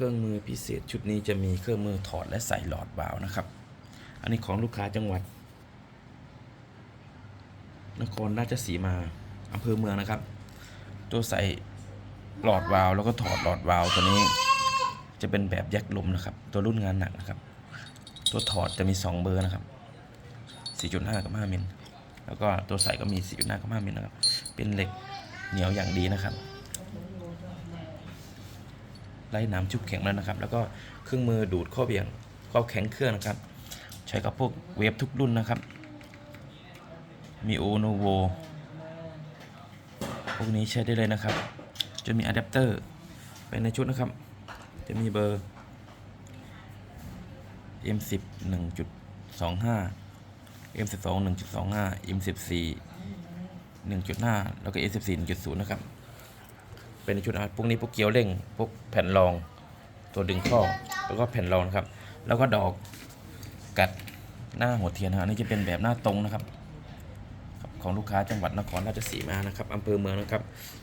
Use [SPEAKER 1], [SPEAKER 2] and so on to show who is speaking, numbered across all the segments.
[SPEAKER 1] ครื่องมือพิเศษชุดนี้จะมีเครื่องมือถอดและใส่หลอดวาล์วนะครับ อันนี้ของลูกค้าจังหวัด นครราชสีมาอำเภอเมืองนะครับ ตัวใส่หลอดวาล์วแล้วก็ถอดหลอดวาล์วตัวนี้ จะเป็นแบบแยกลมนะครับ ตัวรุ่นงานหนักนะครับ ตัวถอดจะมี 2 เบอร์นะครับ 4.5 กับ 5 มิลแล้วก็ตัวใส่ก็มี 4.5 กับ 5 มิลนะครับ เป็นเหล็กเหนียวอย่างดีนะครับ ไล่น้ำชุบแข็งแล้วนะครับ แล้วก็เครื่องมือดูดข้อเบี่ยงข้อแข็งเครื่องนะครับ ใช้กับพวกเวฟทุกรุ่นนะครับ มีโอโนโวพวกนี้ใช้ได้เลยนะครับ จะมีอะแดปเตอร์เป็นในชุดนะครับ จะมีเบอร์ M10 1.25 M12 1.25 M14 1.5 แล้วก็ M14 1.0 นะครับ เป็นชุดอาร์ตพวกนี้พวกเกียวเร่งพวกแผ่นรอง ตัวดึงข้อแล้วก็แผ่นรองครับ แล้วก็ดอกกัดหน้าหัวเทียนนะฮะอันนี่จะเป็นแบบหน้าตรงนะครับ ของลูกค้าจังหวัดนครราชสีมานะครับอำเภอเมืองนะครับ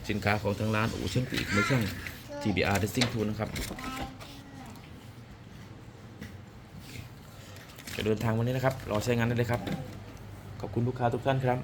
[SPEAKER 1] สินค้าของทางร้านอู่เชื่อมปีกมือช่าง TBR Dressing Tool นะครับจะเดินทางวันนี้นะครับ รอใช้งานได้เลยครับ ขอบคุณลูกค้าทุกท่านครับ